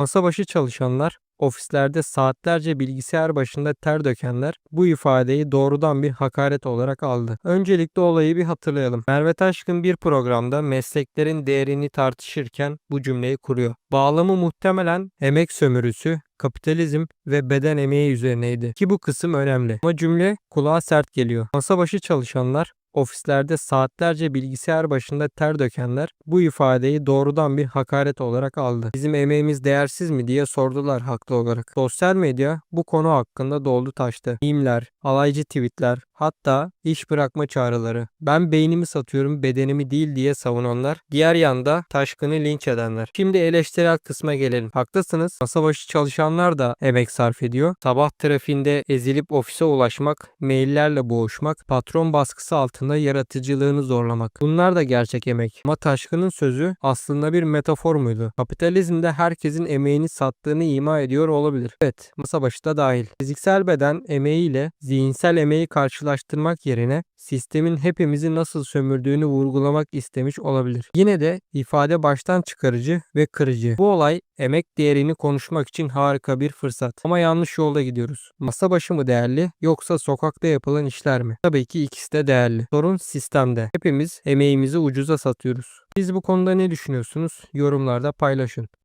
Masa başı çalışanlar, ofislerde saatlerce bilgisayar başında ter dökenler bu ifadeyi doğrudan bir hakaret olarak aldı. Öncelikle olayı bir hatırlayalım. Merve Taşkın bir programda mesleklerin değerini tartışırken bu cümleyi kuruyor. Bağlamı muhtemelen emek sömürüsü, kapitalizm ve beden emeği üzerineydi. Ki bu kısım önemli. Ama cümle kulağa sert geliyor. Masa başı çalışanlar, ofislerde saatlerce bilgisayar başında ter dökenler bu ifadeyi doğrudan bir hakaret olarak aldı. Bizim emeğimiz değersiz mi diye sordular haklı olarak. Sosyal medya bu konu hakkında doldu taştı. Mimler, alaycı tweetler, hatta iş bırakma çağrıları. Ben beynimi satıyorum bedenimi değil diye savunanlar. Diğer yanda taşkını linç edenler. Şimdi eleştirel kısma gelelim. Haklısınız. Masa başı çalışanlar da emek sarf ediyor. Sabah trafiğinde ezilip ofise ulaşmak, maillerle boğuşmak, patron baskısı altında yaratıcılığını zorlamak. Bunlar da gerçek emek. Ama Taşkın'ın sözü aslında bir metafor muydu? Kapitalizmde herkesin emeğini sattığını ima ediyor olabilir. Evet, masa başı da dahil. Fiziksel beden emeğiyle zihinsel emeği karşılaştırmak yerine sistemin hepimizi nasıl sömürdüğünü vurgulamak istemiş olabilir. Yine de ifade baştan çıkarıcı ve kırıcı. Bu olay emek değerini konuşmak için harika bir fırsat. Ama yanlış yolda gidiyoruz. Masa başı mı değerli yoksa sokakta yapılan işler mi? Tabii ki ikisi de değerli. Sorun sistemde. Hepimiz emeğimizi ucuza satıyoruz. Siz bu konuda ne düşünüyorsunuz? Yorumlarda paylaşın.